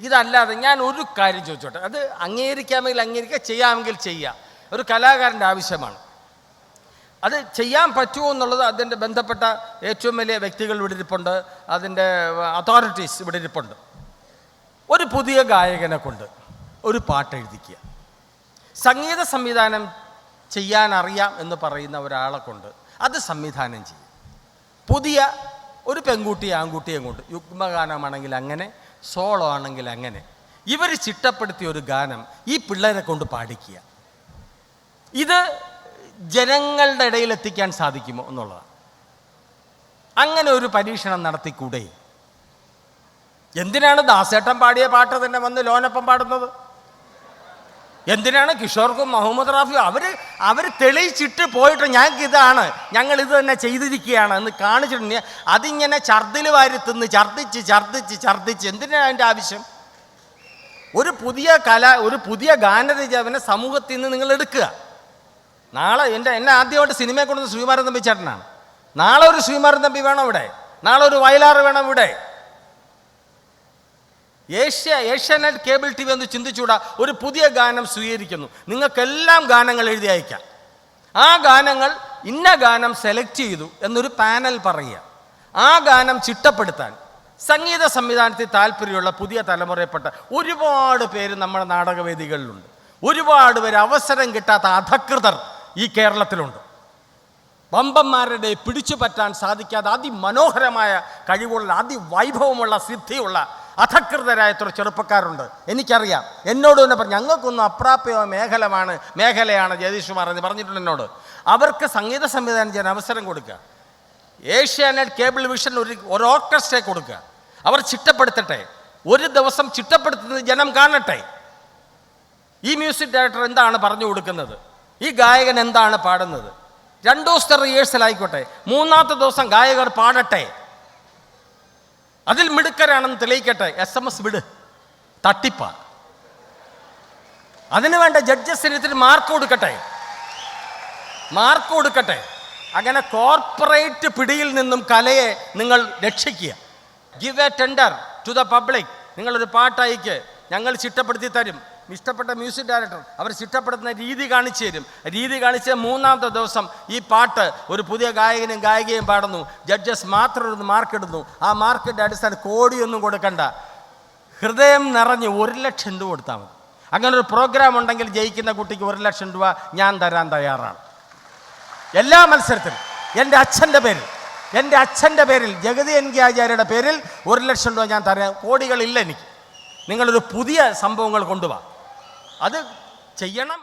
ഇതല്ലാതെ ഞാൻ ഒരു കാര്യം ചോദിച്ചോട്ടെ. അത് അംഗീകരിക്കാമെങ്കിൽ അംഗീകരിക്കുക ചെയ്യാമെങ്കിൽ ചെയ്യാം. ഒരു കലാകാരന്റെ ആവശ്യമാണ്. അത് ചെയ്യാൻ പറ്റുമോ എന്നുള്ളത് അതിന്റെ ബന്ധപ്പെട്ട ഏറ്റവും വലിയ വ്യക്തികൾ ഇവിടെ ഇരിപ്പുണ്ട്. അതിന്റെ അതോറിറ്റീസ് ഇവിടെ ഇരിപ്പുണ്ട്. ഒരു പുതിയ ഗായകനെ കൊണ്ട് ഒരു പാട്ട് എഴുതിക്കുക. സംഗീത സംവിധാനം ചെയ്യാൻ അറിയാം എന്ന് പറയുന്ന ഒരാളെ കൊണ്ട് അത് സംവിധാനം ചെയ്യും. പുതിയ ഒരു പെൺകുട്ടി ആൺകുട്ടിയും കൊണ്ട് യുഗ്മഗാനമാണെങ്കിൽ അങ്ങനെ സോളോ ആണെങ്കിൽ അങ്ങനെ. ഇവർ ചിട്ടപ്പെടുത്തിയ ഒരു ഗാനം ഈ പിള്ളേരെ കൊണ്ട് പാടിക്കുക. ഇത് ജനങ്ങളുടെ ഇടയിൽ എത്തിക്കാൻ സാധിക്കുമോ എന്നുള്ളതാണ്. അങ്ങനെ ഒരു പരീക്ഷണം നടത്തിക്കൂടെ? എന്തിനാണ് ദാസേട്ടൻ പാടിയ പാട്ട് തന്നെ വന്ന് ലോനപ്പം പാടുന്നത്? എന്തിനാണ് കിഷോർക്കും മുഹമ്മദ് റാഫിയും? അവർ അവർ തെളിയിച്ചിട്ട് പോയിട്ട് ഞങ്ങൾക്ക് ഇതാണ് ഞങ്ങൾ ഇത് തന്നെ ചെയ്തിരിക്കുകയാണ് എന്ന് കാണിച്ചിട്ടുണ്ട്. അതിങ്ങനെ ഛർദിൽ വാരി തിന്ന് ഛർദിച്ച് ഛർദിച്ച് ഛർദിച്ച് എന്തിനാണ് അതിന്റെ ആവശ്യം? ഒരു പുതിയ കല ഒരു പുതിയ ഗാനരചാവിനെ സമൂഹത്തിൽ നിന്ന് നിങ്ങൾ എടുക്കുക. നാളെ എന്റെ എന്നെ ആദ്യമായിട്ട് സിനിമയെ കൊണ്ടുവന്ന ശ്രീമാരൻ തമ്പി ചേട്ടനാണ്. നാളെ ഒരു ശ്രീമാരൻ തമ്പി വേണം ഇവിടെ നാളെ ഒരു വയലാറ് വേണം ഇവിടെ. Asia Asianet cable T V എന്ന് ചിന്തിച്ചുകൂടാ ഒരു പുതിയ ഗാനം സ്വീകരിക്കുന്നു. നിങ്ങൾക്കെല്ലാം ഗാനങ്ങൾ എഴുതി അയക്കാം. ആ ഗാനങ്ങൾ ഇന്ന ഗാനം സെലക്ട് ചെയ്തു എന്നൊരു പാനൽ പറയുക. ആ ഗാനം ചിട്ടപ്പെടുത്താൻ സംഗീത സംവിധാനത്തിൽ താല്പര്യമുള്ള പുതിയ തലമുറയിൽപ്പെട്ട ഒരുപാട് പേര് നമ്മുടെ നാടകവേദികളിലുണ്ട്. ഒരുപാട് പേര് അവസരം കിട്ടാത്ത അധകൃതർ ഈ കേരളത്തിലുണ്ട്. വമ്പന്മാരുടെ പിടിച്ചു പറ്റാൻ സാധിക്കാതെ അതിമനോഹരമായ കഴിവുള്ള അതിവൈഭവമുള്ള സിദ്ധിയുള്ള അധകൃതരായ എത്ര ചെറുപ്പക്കാരുണ്ട്. എനിക്കറിയാം. എന്നോട് തന്നെ പറഞ്ഞു ഞങ്ങൾക്കൊന്നും അപ്രാപ്യമായ മേഖലമാണ് മേഖലയാണ് ജഗദീഷ് കുമാർ എന്ന് പറഞ്ഞിട്ടുണ്ട് എന്നോട്. അവർക്ക് സംഗീത സംവിധാനം ചെയ്യാൻ അവസരം കൊടുക്കുക. ഏഷ്യാനെറ്റ് കേബിൾ വിഷൻ ഒരു ഒരു ഓർക്കസ്ട്രയെ കൊടുക്കുക. അവർ ചിട്ടപ്പെടുത്തട്ടെ. ഒരു ദിവസം ചിട്ടപ്പെടുത്തുന്നത് ജനം കാണട്ടെ. ഈ മ്യൂസിക് ഡയറക്ടർ എന്താണ് പറഞ്ഞു കൊടുക്കുന്നത്? ഈ ഗായകൻ എന്താണ് പാടുന്നത്? രണ്ടു ദിവസത്തെ റിഹേഴ്സൽ ആയിക്കോട്ടെ. മൂന്നാമത്തെ ദിവസം ഗായകർ പാടട്ടെ. അതിൽ മിടുക്കരാണെന്ന് തെളിയിക്കട്ടെ. എസ് എം എസ് വിട്. തട്ടിപ്പാ. അതിനു വേണ്ട ജഡ്ജസിന് ഇത്തിരി മാർക്ക് കൊടുക്കട്ടെ. മാർക്ക് കൊടുക്കട്ടെ. അങ്ങനെ കോർപ്പറേറ്റ് പിടിയിൽ നിന്നും കലയെ നിങ്ങൾ രക്ഷിക്കുക. Give a tender to the public നിങ്ങളൊരു പാട്ടയക്ക്. ഞങ്ങൾ ചിട്ടപ്പെടുത്തി തരും. ഇഷ്ടപ്പെട്ട മ്യൂസിക് ഡയറക്ടർ അവർ ചിട്ടപ്പെടുത്തുന്ന രീതി കാണിച്ചു തരും. രീതി കാണിച്ച മൂന്നാമത്തെ ദിവസം ഈ പാട്ട് ഒരു പുതിയ ഗായകനും ഗായികയും പാടുന്നു. ജഡ്ജസ് മാത്രം ഒരു മാർക്ക് ഇടുന്നു. ആ മാർക്കിന്റെ അടിസ്ഥാനം കോടിയൊന്നും കൊടുക്കണ്ട. ഹൃദയം നിറഞ്ഞ് ഒരു ലക്ഷം രൂപ കൊടുത്താൽ മതി. അങ്ങനെ ഒരു പ്രോഗ്രാം ഉണ്ടെങ്കിൽ ജയിക്കുന്ന കുട്ടിക്ക് ഒരു ലക്ഷം രൂപ ഞാൻ തരാൻ തയ്യാറാണ്. എല്ലാ മത്സരത്തിലും. എന്റെ അച്ഛന്റെ പേരിൽ. എന്റെ അച്ഛന്റെ പേരിൽ ജഗതി എൻ കെ ആചാര്യയുടെ പേരിൽ ഒരു ലക്ഷം രൂപ ഞാൻ തരാം കോടികളില്ല എനിക്ക്. നിങ്ങളൊരു പുതിയ സംഭവങ്ങൾ കൊണ്ടുപോവാ അത് ചെയ്യണം